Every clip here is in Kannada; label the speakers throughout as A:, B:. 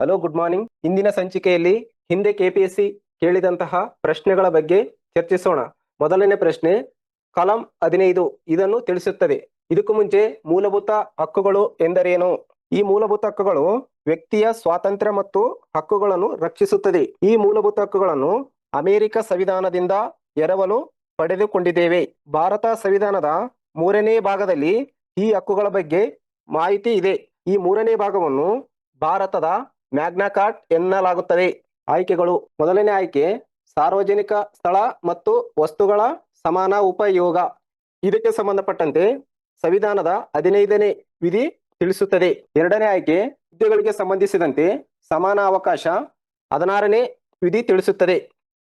A: ಹಲೋ ಗುಡ್ ಮಾರ್ನಿಂಗ್ ಇಂದಿನ ಸಂಚಿಕೆಯಲ್ಲಿ ಹಿಂದೆ ಕೆಪಿಎಸ್ಸಿ ಕೇಳಿದಂತಹ ಪ್ರಶ್ನೆಗಳ ಬಗ್ಗೆ ಚರ್ಚಿಸೋಣ. ಮೊದಲನೇ ಪ್ರಶ್ನೆ, ಕಲಂ ಹದಿನೈದು, ಇದನ್ನು ತಿಳಿಸುತ್ತದೆ. ಇದಕ್ಕೂ ಮುಂಚೆ ಮೂಲಭೂತ ಹಕ್ಕುಗಳು ಎಂದರೇನು? ಈ ಮೂಲಭೂತ ಹಕ್ಕುಗಳು ವ್ಯಕ್ತಿಯ ಸ್ವಾತಂತ್ರ್ಯ ಮತ್ತು ಹಕ್ಕುಗಳನ್ನು ರಕ್ಷಿಸುತ್ತದೆ. ಈ ಮೂಲಭೂತ ಹಕ್ಕುಗಳನ್ನು ಅಮೆರಿಕ ಸಂವಿಧಾನದಿಂದ ಎರವಲು ಪಡೆದುಕೊಂಡಿದ್ದೇವೆ. ಭಾರತ ಸಂವಿಧಾನದ ಮೂರನೇ ಭಾಗದಲ್ಲಿ ಈ ಹಕ್ಕುಗಳ ಬಗ್ಗೆ ಮಾಹಿತಿ ಇದೆ. ಈ ಮೂರನೇ ಭಾಗವನ್ನು ಭಾರತದ ಮ್ಯಾಗ್ನಾ ಕಾರ್ಟ್ ಎನ್ನಲಾಗುತ್ತದೆ. ಆಯ್ಕೆಗಳು. ಮೊದಲನೇ ಆಯ್ಕೆ, ಸಾರ್ವಜನಿಕ ಸ್ಥಳ ಮತ್ತು ವಸ್ತುಗಳ ಸಮಾನ ಉಪಯೋಗ. ಇದಕ್ಕೆ ಸಂಬಂಧಪಟ್ಟಂತೆ ಸಂವಿಧಾನದ ಹದಿನೈದನೇ ವಿಧಿ ತಿಳಿಸುತ್ತದೆ. ಎರಡನೇ ಆಯ್ಕೆ, ಹುದ್ದೆಗಳಿಗೆ ಸಂಬಂಧಿಸಿದಂತೆ ಸಮಾನ ಅವಕಾಶ ಹದಿನಾರನೇ ವಿಧಿ ತಿಳಿಸುತ್ತದೆ.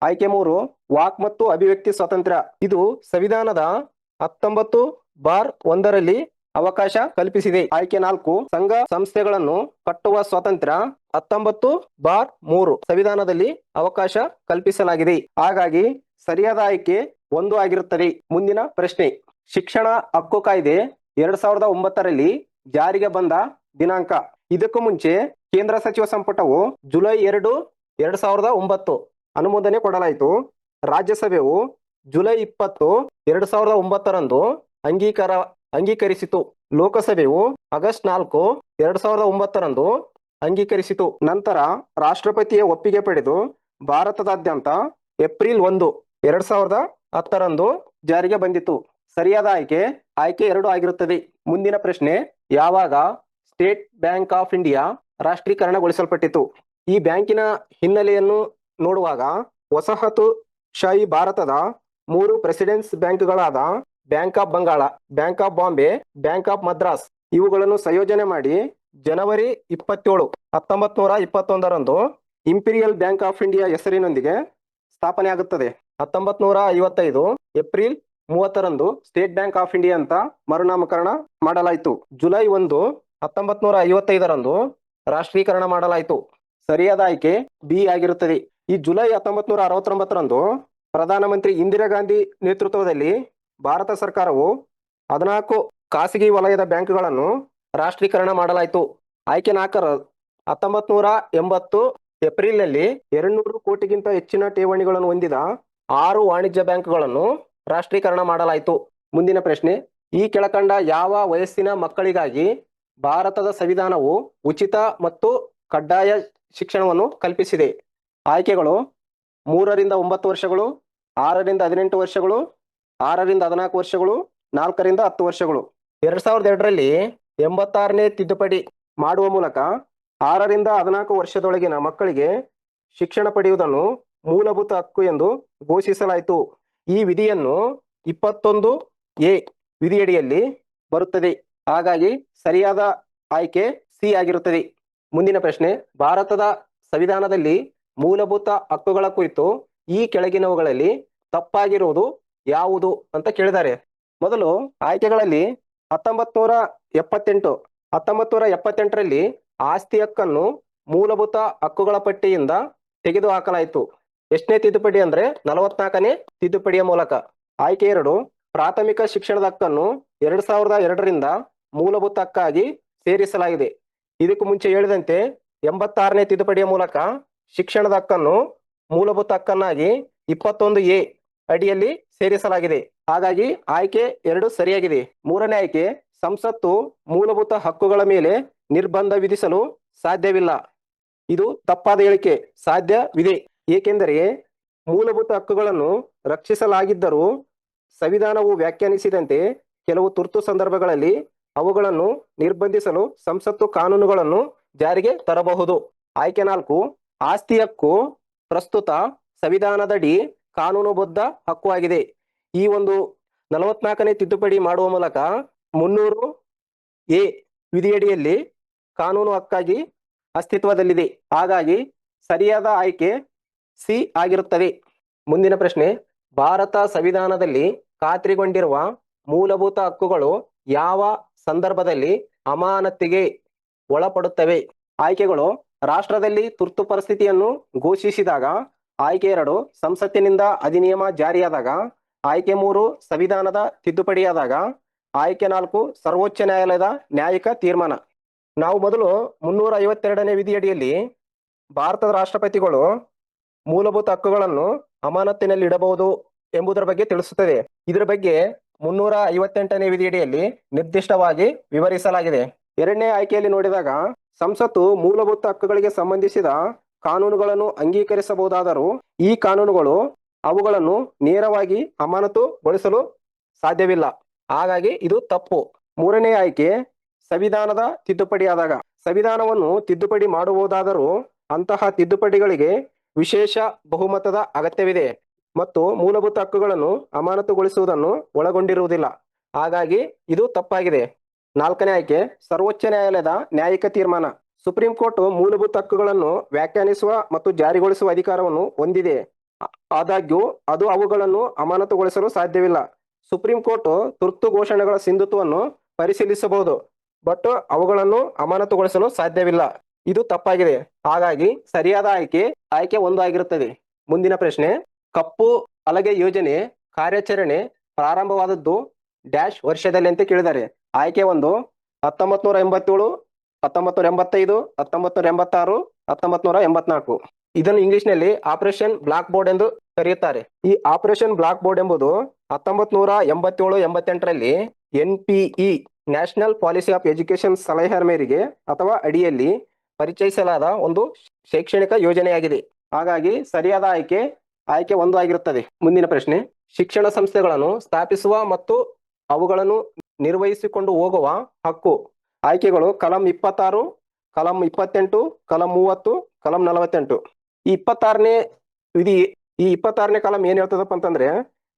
A: ಆಯ್ಕೆ ಮೂರು, ವಾಕ್ ಮತ್ತು ಅಭಿವ್ಯಕ್ತಿ ಸ್ವಾತಂತ್ರ್ಯ. ಇದು ಸಂವಿಧಾನದ ಹತ್ತೊಂಬತ್ತು ಬಾರ್ ಒಂದರಲ್ಲಿ ಅವಕಾಶ ಕಲ್ಪಿಸಿದೆ. ಆಯ್ಕೆ ನಾಲ್ಕು, ಸಂಘ ಸಂಸ್ಥೆಗಳನ್ನು ಕಟ್ಟುವ ಸ್ವಾತಂತ್ರ್ಯ. ಹತ್ತೊಂಬತ್ತು ಬಾರ್ ಮೂರು, ಸಂವಿಧಾನದಲ್ಲಿ ಅವಕಾಶ ಕಲ್ಪಿಸಲಾಗಿದೆ. ಹಾಗಾಗಿ ಸರಿಯಾದ ಆಯ್ಕೆ ಒಂದು ಆಗಿರುತ್ತದೆ. ಮುಂದಿನ ಪ್ರಶ್ನೆ, ಶಿಕ್ಷಣ ಹಕ್ಕು ಕಾಯ್ದೆ ಎರಡ್ ಸಾವಿರದ ಒಂಬತ್ತರಲ್ಲಿ ಜಾರಿಗೆ ಬಂದ ದಿನಾಂಕ. ಇದಕ್ಕೂ ಮುಂಚೆ ಕೇಂದ್ರ ಸಚಿವ ಸಂಪುಟವು ಜುಲೈ ಎರಡು, ಎರಡ್ ಸಾವಿರದ ಒಂಬತ್ತು ಅನುಮೋದನೆ ಕೊಡಲಾಯಿತು. ರಾಜ್ಯಸಭೆಯು ಜುಲೈ ಇಪ್ಪತ್ತು, ಎರಡ್ ಸಾವಿರದ ಒಂಬತ್ತರಂದು ಅಂಗೀಕಾರ ಅಂಗೀಕರಿಸಿತು. ಲೋಕಸಭೆಯು ಆಗಸ್ಟ್ ನಾಲ್ಕು, ಎರಡ್ ಸಾವಿರದ ಒಂಬತ್ತರಂದು ಅಂಗೀಕರಿಸಿತು. ನಂತರ ರಾಷ್ಟ್ರಪತಿಯ ಒಪ್ಪಿಗೆ ಪಡೆದು ಭಾರತದಾದ್ಯಂತ ಏಪ್ರಿಲ್ ಒಂದು, ಎರಡ್ ಸಾವಿರದ ಹತ್ತರಂದು ಜಾರಿಗೆ ಬಂದಿತು. ಸರಿಯಾದ ಆಯ್ಕೆ ಆಯ್ಕೆ ಎರಡು ಆಗಿರುತ್ತದೆ. ಮುಂದಿನ ಪ್ರಶ್ನೆ, ಯಾವಾಗ ಸ್ಟೇಟ್ ಬ್ಯಾಂಕ್ ಆಫ್ ಇಂಡಿಯಾ ರಾಷ್ಟ್ರೀಕರಣಗೊಳಿಸಲ್ಪಟ್ಟಿತು? ಈ ಬ್ಯಾಂಕಿನ ಹಿನ್ನೆಲೆಯನ್ನು ನೋಡುವಾಗ ವಸಾಹತುಶಾಹಿ ಭಾರತದ ಮೂರು presidency ಬ್ಯಾಂಕ್ಗಳಾದ Bank of Bengal, Bank of Bombay, Bank of Madras ಇವುಗಳನ್ನು ಸಂಯೋಜನೆ ಮಾಡಿ ಜನವರಿ ಇಪ್ಪತ್ತೇಳು ಹತ್ತೊಂಬತ್ ನೂರ ಇಪ್ಪತ್ತೊಂದರಂದು ಇಂಪೀರಿಯಲ್ ಬ್ಯಾಂಕ್ ಆಫ್ ಇಂಡಿಯಾ ಹೆಸರಿನೊಂದಿಗೆ ಸ್ಥಾಪನೆ ಆಗುತ್ತದೆ. ಹತ್ತೊಂಬತ್ ನೂರ ಐವತ್ತೈದು ಏಪ್ರಿಲ್ ಮೂವತ್ತರಂದು ಸ್ಟೇಟ್ ಬ್ಯಾಂಕ್ ಆಫ್ ಇಂಡಿಯಾ ಅಂತ ಮರುನಾಮಕರಣ ಮಾಡಲಾಯಿತು. ಜುಲೈ ಒಂದು ಹತ್ತೊಂಬತ್ ನೂರ ಐವತ್ತೈದರಂದು ರಾಷ್ಟ್ರೀಕರಣ ಮಾಡಲಾಯಿತು. ಸರಿಯಾದ ಆಯ್ಕೆ ಬಿ ಆಗಿರುತ್ತದೆ. ಈ ಜುಲೈ ಹತ್ತೊಂಬತ್ ನೂರ ಅರವತ್ತೊಂಬತ್ತರಂದು ಪ್ರಧಾನಮಂತ್ರಿ ಇಂದಿರಾ ಗಾಂಧಿ ನೇತೃತ್ವದಲ್ಲಿ ಭಾರತ ಸರ್ಕಾರವು ಹದಿನಾಲ್ಕು ಖಾಸಗಿ ವಲಯದ ಬ್ಯಾಂಕ್ಗಳನ್ನು ರಾಷ್ಟ್ರೀಕರಣ ಮಾಡಲಾಯಿತು. ಆಯ್ಕೆ ನಾಲ್ಕರ ಹತ್ತೊಂಬತ್ ನೂರ ಎಂಬತ್ತು ಏಪ್ರಿಲ್ನಲ್ಲಿ ಎರಡ್ನೂರು ಕೋಟಿಗಿಂತ ಹೆಚ್ಚಿನ ಠೇವಣಿಗಳನ್ನು ಹೊಂದಿದ ಆರು ವಾಣಿಜ್ಯ ಬ್ಯಾಂಕ್ಗಳನ್ನು ರಾಷ್ಟ್ರೀಕರಣ ಮಾಡಲಾಯಿತು. ಮುಂದಿನ ಪ್ರಶ್ನೆ, ಈ ಕೆಳಕಂಡ ಯಾವ ವಯಸ್ಸಿನ ಮಕ್ಕಳಿಗಾಗಿ ಭಾರತದ ಸಂವಿಧಾನವು ಉಚಿತ ಮತ್ತು ಕಡ್ಡಾಯ ಶಿಕ್ಷಣವನ್ನು ಕಲ್ಪಿಸಿದೆ? ಆಯ್ಕೆಗಳು ಮೂರರಿಂದ ಒಂಬತ್ತು ವರ್ಷಗಳು, ಆರರಿಂದ ಹದಿನೆಂಟು ವರ್ಷಗಳು ಆರರಿಂದ ಹದಿನಾಲ್ಕು ವರ್ಷಗಳು, ನಾಲ್ಕರಿಂದ ಹತ್ತು ವರ್ಷಗಳು. ಎರಡ್ ಸಾವಿರದ ಎರಡರಲ್ಲಿ ಎಂಬತ್ತಾರನೇ ತಿದ್ದುಪಡಿ ಮಾಡುವ ಮೂಲಕ ಆರರಿಂದ ಹದಿನಾಲ್ಕು ವರ್ಷದೊಳಗಿನ ಮಕ್ಕಳಿಗೆ ಶಿಕ್ಷಣ ಪಡೆಯುವುದನ್ನು ಮೂಲಭೂತ ಹಕ್ಕು ಎಂದು ಘೋಷಿಸಲಾಯಿತು. ಈ ವಿಧಿಯನ್ನು ಇಪ್ಪತ್ತೊಂದು ಎ ವಿಧಿಯಡಿಯಲ್ಲಿ ಬರುತ್ತದೆ. ಹಾಗಾಗಿ ಸರಿಯಾದ ಆಯ್ಕೆ ಸಿ ಆಗಿರುತ್ತದೆ. ಮುಂದಿನ ಪ್ರಶ್ನೆ, ಭಾರತದ ಸಂವಿಧಾನದಲ್ಲಿ ಮೂಲಭೂತ ಹಕ್ಕುಗಳ ಕುರಿತು ಈ ಕೆಳಗಿನವುಗಳಲ್ಲಿ ತಪ್ಪಾಗಿರುವುದು ಯಾವುದು ಅಂತ ಕೇಳಿದ್ದಾರೆ. ಮೊದಲು ಆಯ್ಕೆಗಳಲ್ಲಿ ಹತ್ತೊಂಬತ್ ನೂರ ಎಪ್ಪತ್ತೆಂಟು ಹತ್ತೊಂಬತ್ ನೂರ ಎಪ್ಪತ್ತೆಂಟರಲ್ಲಿ ಆಸ್ತಿ ಹಕ್ಕನ್ನು ಮೂಲಭೂತ ಹಕ್ಕುಗಳ ಪಟ್ಟಿಯಿಂದ ತೆಗೆದುಹಾಕಲಾಯಿತು. ಎಷ್ಟನೇ ತಿದ್ದುಪಡಿ ಅಂದ್ರೆ ನಲವತ್ನಾಲ್ಕನೇ ತಿದ್ದುಪಡಿಯ ಮೂಲಕ. ಆಯ್ಕೆ ಎರಡು, ಪ್ರಾಥಮಿಕ ಶಿಕ್ಷಣದ ಹಕ್ಕನ್ನು ಎರಡ್ ಸಾವಿರದ ಎರಡರಿಂದ ಮೂಲಭೂತ ಹಕ್ಕಾಗಿ ಸೇರಿಸಲಾಗಿದೆ. ಇದಕ್ಕೂ ಮುಂಚೆ ಹೇಳಿದಂತೆ ಎಂಬತ್ತಾರನೇ ತಿದ್ದುಪಡಿಯ ಮೂಲಕ ಶಿಕ್ಷಣದ ಹಕ್ಕನ್ನು ಮೂಲಭೂತ ಹಕ್ಕನ್ನಾಗಿ ಇಪ್ಪತ್ತೊಂದು ಎ ಅಡಿಯಲ್ಲಿ ಸೇರಿಸಲಾಗಿದೆ. ಹಾಗಾಗಿ ಆಯ್ಕೆ ಎರಡು ಸರಿಯಾಗಿದೆ. ಮೂರನೇ ಆಯ್ಕೆ, ಸಂಸತ್ತು ಮೂಲಭೂತ ಹಕ್ಕುಗಳ ಮೇಲೆ ನಿರ್ಬಂಧ ವಿಧಿಸಲು ಸಾಧ್ಯವಿಲ್ಲ. ಇದು ತಪ್ಪಾದ ಹೇಳಿಕೆ. ಸಾಧ್ಯವಿದೆ. ಏಕೆಂದರೆ ಮೂಲಭೂತ ಹಕ್ಕುಗಳನ್ನು ರಕ್ಷಿಸಲಾಗಿದ್ದರೂ ಸಂವಿಧಾನವು ವ್ಯಾಖ್ಯಾನಿಸಿದಂತೆ ಕೆಲವು ತುರ್ತು ಸಂದರ್ಭಗಳಲ್ಲಿ ಅವುಗಳನ್ನು ನಿರ್ಬಂಧಿಸಲು ಸಂಸತ್ತು ಕಾನೂನುಗಳನ್ನು ಜಾರಿಗೆ ತರಬಹುದು. ಆಯ್ಕೆ ನಾಲ್ಕು, ಆಸ್ತಿ ಹಕ್ಕು ಪ್ರಸ್ತುತ ಸಂವಿಧಾನದಡಿ ಕಾನೂನುಬದ್ಧ ಹಕ್ಕು ಆಗಿದೆ. ಈ ಒಂದು ನಲವತ್ನಾಲ್ಕನೇ ತಿದ್ದುಪಡಿ ಮಾಡುವ ಮೂಲಕ ಮುನ್ನೂರು ಎ ವಿಧಿಯಡಿಯಲ್ಲಿ ಕಾನೂನು ಹಕ್ಕಾಗಿ ಅಸ್ತಿತ್ವದಲ್ಲಿದೆ. ಹಾಗಾಗಿ ಸರಿಯಾದ ಆಯ್ಕೆ ಸಿ ಆಗಿರುತ್ತದೆ. ಮುಂದಿನ ಪ್ರಶ್ನೆ, ಭಾರತ ಸಂವಿಧಾನದಲ್ಲಿ ಖಾತ್ರಿಗೊಂಡಿರುವ ಮೂಲಭೂತ ಹಕ್ಕುಗಳು ಯಾವ ಸಂದರ್ಭದಲ್ಲಿ ಅಮಾನತಿಗೆ ಒಳಪಡುತ್ತವೆ? ಆಯ್ಕೆಗಳು, ರಾಷ್ಟ್ರದಲ್ಲಿ ತುರ್ತು ಪರಿಸ್ಥಿತಿಯನ್ನು ಘೋಷಿಸಿದಾಗ ಆಯ್ಕೆ ಎರಡು, ಸಂಸತ್ತಿನಿಂದ ಅಧಿನಿಯಮ ಜಾರಿಯಾದಾಗ, ಆಯ್ಕೆ ಮೂರು, ಸಂವಿಧಾನದ ತಿದ್ದುಪಡಿಯಾದಾಗ, ಆಯ್ಕೆ ನಾಲ್ಕು, ಸರ್ವೋಚ್ಚ ನ್ಯಾಯಾಲಯದ ನ್ಯಾಯಿಕ ತೀರ್ಮಾನ. ನಾವು ಮೊದಲು ಮುನ್ನೂರ ಐವತ್ತೆರಡನೇ ವಿಧಿಯಡಿಯಲ್ಲಿ ಭಾರತದ ರಾಷ್ಟ್ರಪತಿಗಳು ಮೂಲಭೂತ ಹಕ್ಕುಗಳನ್ನು ಅಮಾನತ್ತಿನಲ್ಲಿ ಇಡಬಹುದು ಎಂಬುದರ ಬಗ್ಗೆ ತಿಳಿಸುತ್ತದೆ. ಇದರ ಬಗ್ಗೆ ಮುನ್ನೂರ ಐವತ್ತೆಂಟನೇ ವಿಧಿಯಡಿಯಲ್ಲಿ ನಿರ್ದಿಷ್ಟವಾಗಿ ವಿವರಿಸಲಾಗಿದೆ. ಎರಡನೇ ಆಯ್ಕೆಯಲ್ಲಿ ನೋಡಿದಾಗ, ಸಂಸತ್ತು ಮೂಲಭೂತ ಹಕ್ಕುಗಳಿಗೆ ಸಂಬಂಧಿಸಿದ ಕಾನೂನುಗಳನ್ನು ಅಂಗೀಕರಿಸಬಹುದಾದರೂ ಈ ಕಾನೂನುಗಳು ಅವುಗಳನ್ನು ನೇರವಾಗಿ ಅಮಾನತುಗೊಳಿಸಲು ಸಾಧ್ಯವಿಲ್ಲ. ಹಾಗಾಗಿ ಇದು ತಪ್ಪು. ಮೂರನೇ ಆಯ್ಕೆ, ಸಂವಿಧಾನದ ತಿದ್ದುಪಡಿಯಾದಾಗ. ಸಂವಿಧಾನವನ್ನು ತಿದ್ದುಪಡಿ ಮಾಡುವುದಾದರೂ ಅಂತಹ ತಿದ್ದುಪಡಿಗಳಿಗೆ ವಿಶೇಷ ಬಹುಮತದ ಅಗತ್ಯವಿದೆ ಮತ್ತು ಮೂಲಭೂತ ಹಕ್ಕುಗಳನ್ನು ಅಮಾನತುಗೊಳಿಸುವುದನ್ನು ಒಳಗೊಂಡಿರುವುದಿಲ್ಲ. ಹಾಗಾಗಿ ಇದು ತಪ್ಪಾಗಿದೆ. ನಾಲ್ಕನೇ ಆಯ್ಕೆ, ಸರ್ವೋಚ್ಚ ನ್ಯಾಯಾಲಯದ ನ್ಯಾಯಿಕ ತೀರ್ಮಾನ. ಸುಪ್ರೀಂ ಕೋರ್ಟ್ ಮೂಲಭೂತ ಹಕ್ಕುಗಳನ್ನು ವ್ಯಾಖ್ಯಾನಿಸುವ ಮತ್ತು ಜಾರಿಗೊಳಿಸುವ ಅಧಿಕಾರವನ್ನು ಹೊಂದಿದೆ. ಆದಾಗ್ಯೂ, ಅದು ಅವುಗಳನ್ನು ಅಮಾನತುಗೊಳಿಸಲು ಸಾಧ್ಯವಿಲ್ಲ. ಸುಪ್ರೀಂ ಕೋರ್ಟ್ ತುರ್ತು ಘೋಷಣೆಗಳ ಸಿಂಧುತ್ವವನ್ನು ಪರಿಶೀಲಿಸಬಹುದು, ಬಟ್ ಅವುಗಳನ್ನು ಅಮಾನತುಗೊಳಿಸಲು ಸಾಧ್ಯವಿಲ್ಲ. ಇದು ತಪ್ಪಾಗಿದೆ. ಹಾಗಾಗಿ ಸರಿಯಾದ ಆಯ್ಕೆ ಆಯ್ಕೆ ಒಂದು ಆಗಿರುತ್ತದೆ ಮುಂದಿನ ಪ್ರಶ್ನೆ, ಕಪ್ಪು ಹಲಗೆ ಯೋಜನೆ ಕಾರ್ಯಾಚರಣೆ ಪ್ರಾರಂಭವಾದದ್ದು ಡ್ಯಾಶ್ ವರ್ಷದಲ್ಲಿ ಅಂತ ಕೇಳಿದ್ದಾರೆ. ಆಯ್ಕೆ ಒಂದು ಹತ್ತೊಂಬತ್ ನೂರ ಎಂಬತ್ತೇಳು ಹತ್ತೊಂಬತ್ ನೂರ ಎಂಬತ್ತೈದು ಹತ್ತೊಂಬತ್ ನೂರ ಎಂಬತ್ತಾರು ಹತ್ತೊಂಬತ್ ನೂರ ಎಂಬತ್ನಾಲ್ಕು. ಇದನ್ನು ಇಂಗ್ಲಿಷ್ನಲ್ಲಿ ಆಪರೇಷನ್ ಬ್ಲಾಕ್ ಬೋರ್ಡ್ ಎಂದು ಕರೆಯುತ್ತಾರೆ. ಈ ಆಪರೇಷನ್ ಬ್ಲಾಕ್ ಬೋರ್ಡ್ ಎಂಬುದು ಹತ್ತೊಂಬತ್ ನೂರ ಎಂಬತ್ತೇಳು, ಎಂಬತ್ತೆಂಟರಲ್ಲಿ N E, national policy of education ಸಲಹೆಯ ಮೇರೆಗೆ ಅಥವಾ ಅಡಿಯಲ್ಲಿ ಪರಿಚಯಿಸಲಾದ ಒಂದು ಶೈಕ್ಷಣಿಕ ಯೋಜನೆಯಾಗಿದೆ. ಹಾಗಾಗಿ ಸರಿಯಾದ ಆಯ್ಕೆ ಆಯ್ಕೆ ಒಂದು ಆಗಿರುತ್ತದೆ. ಮುಂದಿನ ಪ್ರಶ್ನೆ, ಶಿಕ್ಷಣ ಸಂಸ್ಥೆಗಳನ್ನು ಸ್ಥಾಪಿಸುವ ಮತ್ತು ಅವುಗಳನ್ನು ನಿರ್ವಹಿಸಿಕೊಂಡು ಹೋಗುವ ಹಕ್ಕು ಆಯ್ಕೆಗಳು ಕಲಂ ಇಪ್ಪತ್ತಾರು, ಕಲಂ ಇಪ್ಪತ್ತೆಂಟು, ಕಲಂ ಮೂವತ್ತು, ಕಲಂ ನಲವತ್ತೆಂಟು. ಈ ಇಪ್ಪತ್ತಾರನೇ ವಿಧಿ, ಈ ಇಪ್ಪತ್ತಾರನೇ ಕಲಂ ಏನ್ ಹೇಳ್ತದಪ್ಪ ಅಂತಂದ್ರೆ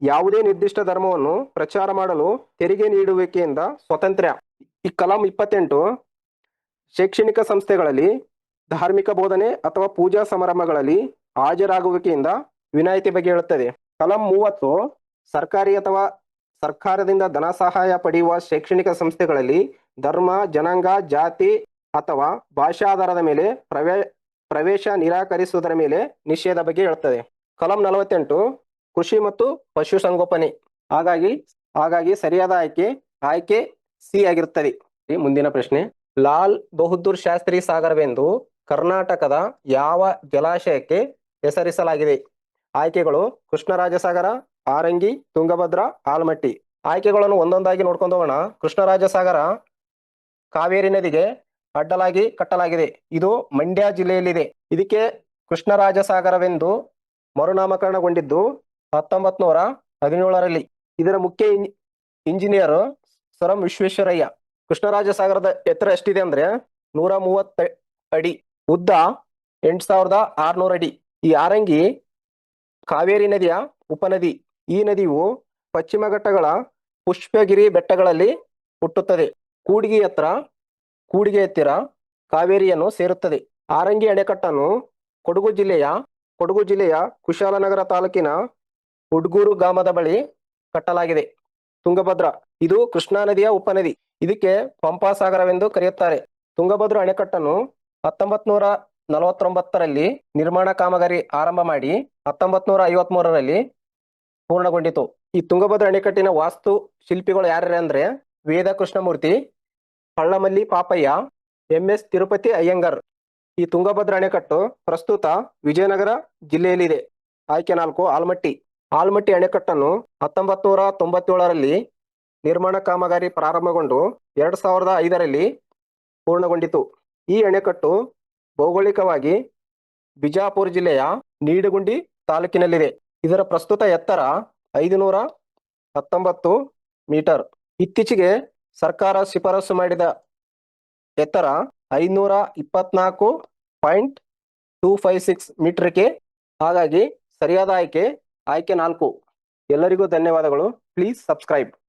A: ಯಾವುದೇ ನಿರ್ದಿಷ್ಟ ಧರ್ಮವನ್ನು ಪ್ರಚಾರ ಮಾಡಲು ತೆರಿಗೆ ನೀಡುವಿಕೆಯಿಂದ ಸ್ವಾತಂತ್ರ್ಯ ಈ ಕಲಂ ಇಪ್ಪತ್ತೆಂಟು ಶೈಕ್ಷಣಿಕ ಸಂಸ್ಥೆಗಳಲ್ಲಿ, ಧಾರ್ಮಿಕ ಬೋಧನೆ ಅಥವಾ ಪೂಜಾ ಸಮಾರಂಭಗಳಲ್ಲಿ ಹಾಜರಾಗುವಿಕೆಯಿಂದ ವಿನಾಯಿತಿ ಬಗ್ಗೆ ಹೇಳುತ್ತದೆ ಕಲಂ ಮೂವತ್ತು ಸರ್ಕಾರಿ ಅಥವಾ ಸರ್ಕಾರದಿಂದ ಧನ ಸಹಾಯ ಪಡೆಯುವ ಶೈಕ್ಷಣಿಕ ಸಂಸ್ಥೆಗಳಲ್ಲಿ ಧರ್ಮ, ಜನಾಂಗ, ಜಾತಿ ಅಥವಾ ಭಾಷಾಧಾರದ ಮೇಲೆ ಪ್ರವೇ, ಪ್ರವೇಶ ನಿರಾಕರಿಸುವುದರ ಮೇಲೆ ನಿಷೇಧ ಬಗ್ಗೆ ಹೇಳುತ್ತದೆ. ಕಲಂ ನಲವತ್ತೆಂಟು, ಕೃಷಿ ಮತ್ತು ಪಶುಸಂಗೋಪನೆ ಹಾಗಾಗಿ ಹಾಗಾಗಿ ಸರಿಯಾದ ಆಯ್ಕೆ ಆಯ್ಕೆ ಸಿ ಆಗಿರುತ್ತದೆ. ಮುಂದಿನ ಪ್ರಶ್ನೆ, ಲಾಲ್ ಬಹದ್ದೂರ್ ಶಾಸ್ತ್ರಿ ಸಾಗರವೆಂದು ಕರ್ನಾಟಕದ ಯಾವ ಜಲಾಶಯಕ್ಕೆ ಹೆಸರಿಸಲಾಗಿದೆ? ಆಯ್ಕೆಗಳು ಕೃಷ್ಣರಾಜಸಾಗರ, ಆರಂಗಿ, ತುಂಗಭದ್ರಾ, ಆಲ್ಮಟ್ಟಿ. ಆಯ್ಕೆಗಳನ್ನು ಒಂದೊಂದಾಗಿ ನೋಡ್ಕೊಂಡು ಹೋಗೋಣ. ಕೃಷ್ಣರಾಜಸಾಗರ ಕಾವೇರಿ ನದಿಗೆ ಅಡ್ಡಲಾಗಿ ಕಟ್ಟಲಾಗಿದೆ. ಇದು ಮಂಡ್ಯ ಜಿಲ್ಲೆಯಲ್ಲಿದೆ. ಇದಕ್ಕೆ ಕೃಷ್ಣರಾಜಸಾಗರವೆಂದು ಮರುನಾಮಕರಣಗೊಂಡಿದ್ದು ಹತ್ತೊಂಬತ್ ನೂರ ಹದಿನೇಳರಲ್ಲಿ. ಇದರ ಮುಖ್ಯ ಇಂಜಿನಿಯರ್ ಸರಂ ವಿಶ್ವೇಶ್ವರಯ್ಯ. ಕೃಷ್ಣರಾಜಸಾಗರದ ಎತ್ತರ ಎಷ್ಟಿದೆ ಅಂದ್ರೆ ನೂರ ಮೂವತ್ತ ಅಡಿ, ಉದ್ದ ಎಂಟು ಸಾವಿರದ ಆರ್ನೂರು ಅಡಿ. ಈ ಆರಂಗಿ ಕಾವೇರಿ ನದಿಯ ಉಪನದಿ. ಈ ನದಿಯು ಪಶ್ಚಿಮ ಘಟ್ಟಗಳ ಪುಷ್ಪಗಿರಿ ಬೆಟ್ಟಗಳಲ್ಲಿ ಹುಟ್ಟುತ್ತದೆ. ಕೂಡಿಗೆ ಹತ್ರ ಕೂಡಿಗೆ ಹತ್ತಿರ ಕಾವೇರಿಯನ್ನು ಸೇರುತ್ತದೆ. ಆರಂಗಿ ಅಣೆಕಟ್ಟನ್ನು ಕೊಡಗು ಜಿಲ್ಲೆಯ ಕೊಡಗು ಜಿಲ್ಲೆಯ ಕುಶಾಲನಗರ ತಾಲೂಕಿನ ಉಡ್ಗೂರು ಗ್ರಾಮದ ಬಳಿ ಕಟ್ಟಲಾಗಿದೆ. ತುಂಗಭದ್ರ, ಇದು ಕೃಷ್ಣಾ ನದಿಯ ಉಪನದಿ. ಇದಕ್ಕೆ ಪಂಪಾ ಸಾಗರವೆಂದು ಕರೆಯುತ್ತಾರೆ. ತುಂಗಭದ್ರ ಅಣೆಕಟ್ಟನ್ನು ಹತ್ತೊಂಬತ್ ನೂರ ನಲವತ್ತೊಂಬತ್ತರಲ್ಲಿ ನಿರ್ಮಾಣ ಕಾಮಗಾರಿ ಆರಂಭ ಮಾಡಿ ಹತ್ತೊಂಬತ್ ನೂರ ಐವತ್ ಮೂರರಲ್ಲಿ ಪೂರ್ಣಗೊಂಡಿತು. ಈ ತುಂಗಭದ್ರ ಅಣೆಕಟ್ಟಿನ ವಾಸ್ತು ಶಿಲ್ಪಿಗಳು ಯಾರ್ಯಾರು ಅಂದ್ರೆ ವೇದ ಕೃಷ್ಣಮೂರ್ತಿ ಪಳ್ಳಮಲ್ಲಿ ಪಾಪಯ್ಯ ಎಂ ಎಸ್ ತಿರುಪತಿ ಅಯ್ಯಂಗರ್. ಈ ತುಂಗಭದ್ರಾ ಅಣೆಕಟ್ಟು ಪ್ರಸ್ತುತ ವಿಜಯನಗರ ಜಿಲ್ಲೆಯಲ್ಲಿದೆ. ಆಯ್ಕೆ ನಾಲ್ಕು, ಆಲ್ಮಟ್ಟಿ. ಆಲ್ಮಟ್ಟಿ ಅಣೆಕಟ್ಟನ್ನು ಹತ್ತೊಂಬತ್ತು ನೂರ ತೊಂಬತ್ತೇಳರಲ್ಲಿ ನಿರ್ಮಾಣ ಕಾಮಗಾರಿ ಪ್ರಾರಂಭಗೊಂಡು ಎರಡು ಸಾವಿರದ ಐದರಲ್ಲಿ ಪೂರ್ಣಗೊಂಡಿತು. ಈ ಅಣೆಕಟ್ಟು ಭೌಗೋಳಿಕವಾಗಿ ಬಿಜಾಪುರ ಜಿಲ್ಲೆಯ ನೀಡಗುಂಡಿ ತಾಲೂಕಿನಲ್ಲಿದೆ. ಇದರ ಪ್ರಸ್ತುತ ಎತ್ತರ ಐದುನೂರ ಹತ್ತೊಂಬತ್ತು ಮೀಟರ್. ಇತ್ತೀಚೆಗೆ ಸರ್ಕಾರ ಶಿಫಾರಸು ಮಾಡಿದ ಎತ್ತರ ಐನೂರ ಇಪ್ಪತ್ನಾಲ್ಕು ಪಾಯಿಂಟ್ ಟೂ ಫೈವ್ ಸಿಕ್ಸ್ ಮೀಟರ್ಗೆ ಹಾಗಾಗಿ ಸರಿಯಾದ ಆಯ್ಕೆ ಆಯ್ಕೆ ನಾಲ್ಕು. ಎಲ್ಲರಿಗೂ ಧನ್ಯವಾದಗಳು. Please subscribe.